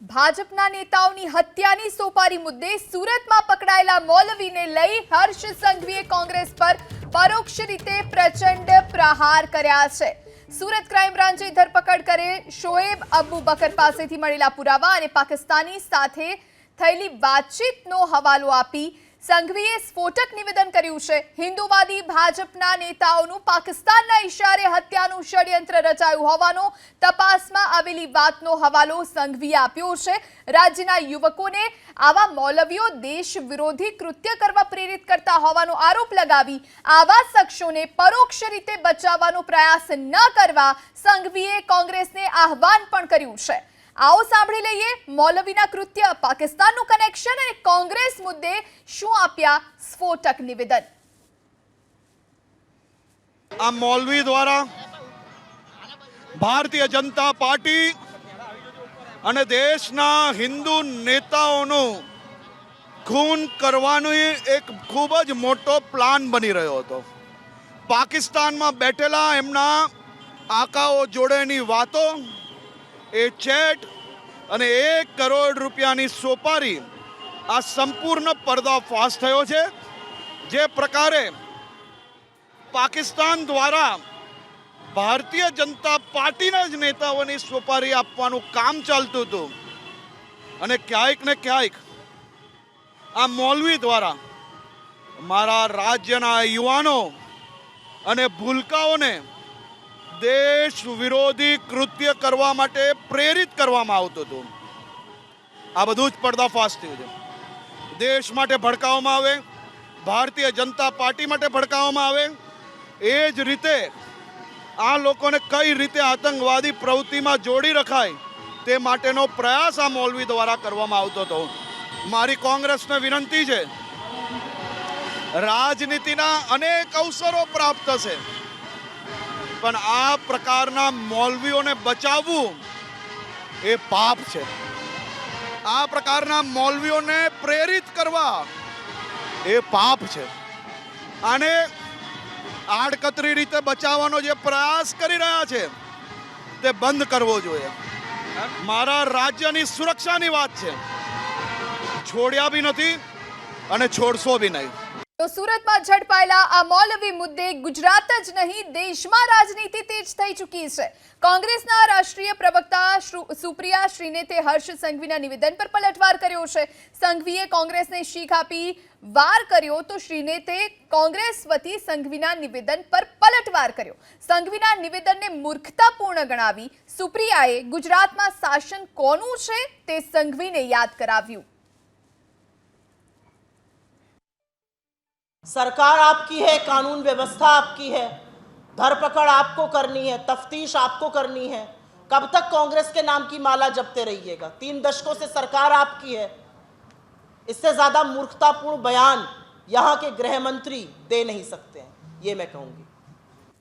ભાજપના નેતાઓની હત્યાની સોપારી મુદ્દે સુરતમાં પકડાયેલા મૌલવીને લઈ હર્ષ સંઘવીએ કોંગ્રેસ પર પરોક્ષ રીતે પ્રચંડ પ્રહાર કર્યા છે. સુરત ક્રાઇમ બ્રાન્ચે ધરપકડ કરે શોએબ અબુ બકર પાસેથી મળેલા પુરાવા અને પાકિસ્તાની સાથે થયેલી વાતચીતનો હવાલો આપી સંઘવીએ સ્ફોટક નિવેદન કર્યું છે. હિન્દુવાદી ભાજપના નેતાઓનું પાકિસ્તાનના ઇશારે હત્યાનું ષડયંત્ર રચાયું હોવાનો તપાસમાં આવેલી વાતનો હવાલો સંઘવીએ આપ્યો છે. રાજ્યના યુવકોને આવા મૌલવીઓ દેશ વિરોધી કૃત્ય કરવા પ્રેરિત કરતા હોવાનો આરોપ લગાવી આવા શખ્સોને પરોક્ષ રીતે બચાવવાનો પ્રયાસ ન કરવા સંઘવીએ કોંગ્રેસને આહવાન પણ કર્યું છે. આવો સાંભળી લઈએ મૌલવીના કૃત્ય, પાકિસ્તાનનું કનેક્શન અને કોંગ્રેસ મુદ્દે શું આપ્યા સ્ફોટક નિવેદન? આ મૌલવી દ્વારા ભારતીય જનતા પાર્ટી અને દેશના હિન્દુ નેતાઓનું ખૂન કરવાનો એક ખૂબ જ મોટો પ્લાન બની રહ્યો હતો. પાકિસ્તાનમાં બેઠેલા એમના આકાઓ જોડેની વાતો એ ચેટ અને એક કરોડ રૂપિયાની સોપારી આ સંપૂર્ણ પર્દાફાશ થયો છે. જે પ્રકારે પાકિસ્તાન દ્વારા ભારતીય જનતા પાર્ટીના જ નેતાઓની સોપારી આપવાનું કામ ચાલતું હતું. અને ક્યાંક ને ક્યાંક આ મૌલવી દ્વારા મારા રાજ્યના યુવાનો અને ભૂલકાઓને દેશ વિરોધી કૃત્ય કરવા માટે પ્રેરિત કરવામાં આવતું હતું. આ બધું જ પડદાફાશ થયું છે. દેશ માટે ભડકાવવામાં આવે, ભારતીય જનતા પાર્ટી માટે ભડકાવવામાં આવે, એ જ રીતે આ લોકોને કઈ રીતે આતંકવાદી પ્રવૃત્તિમાં જોડી રખાય તે માટેનો પ્રયાસ આ મૌલવી દ્વારા કરવામાં આવતો હતો. મારી કોંગ્રેસને વિનંતી છે, રાજનીતિના અનેક અવસરો પ્રાપ્ત થશે. પણ આ પ્રકારના મૌલવીઓને બચાવવું એ પાપ છે. આ પ્રકારના મૌલવીઓને પ્રેરિત કરવા એ પાપ છે. અને આડકતરી રીતે બચાવવાનો જે પ્રયાસ કરી રહ્યા છે, તે બંધ કરવો જોઈએ. મારા રાજ્યની સુરક્ષાની વાત છે. છોડ્યા બી નથી અને છોડશો બી નહીં. તો સુરતમાં ઝડપાયેલા આ મૌલવી મુદ્દે ગુજરાત જ નહીં, દેશમાં રાજનીતિ તેજ થઈ ચૂકી છે. કોંગ્રેસના રાષ્ટ્રીય પ્રવક્તા સુપ્રિયા શ્રીનેતે હર્ષ સંઘવીના નિવેદન પર પલટવાર કર્યો છે. સંઘવીએ કોંગ્રેસને શીખ આપી વાર કર્યો તો શ્રીનેતે કોંગ્રેસ વતી સંઘવીના નિવેદન પર પલટવાર કર્યો. સંઘવીના નિવેદનને મૂર્ખતાપૂર્ણ ગણાવી સુપ્રિયાએ ગુજરાતમાં શાસન કોનું છે તે સંઘવીને યાદ કરાવ્યું. सरकार आपकी है, कानून व्यवस्था आपकी है, धरपकड़ आपको करनी है, तफ्तीश आपको करनी है। कब तक कांग्रेस के नाम की माला जपते रहिएगा? तीन दशकों से सरकार आपकी है। इससे ज़्यादा मूर्खतापूर्ण बयान यहाँ के गृह मंत्री दे नहीं सकते हैं, ये मैं कहूँगी।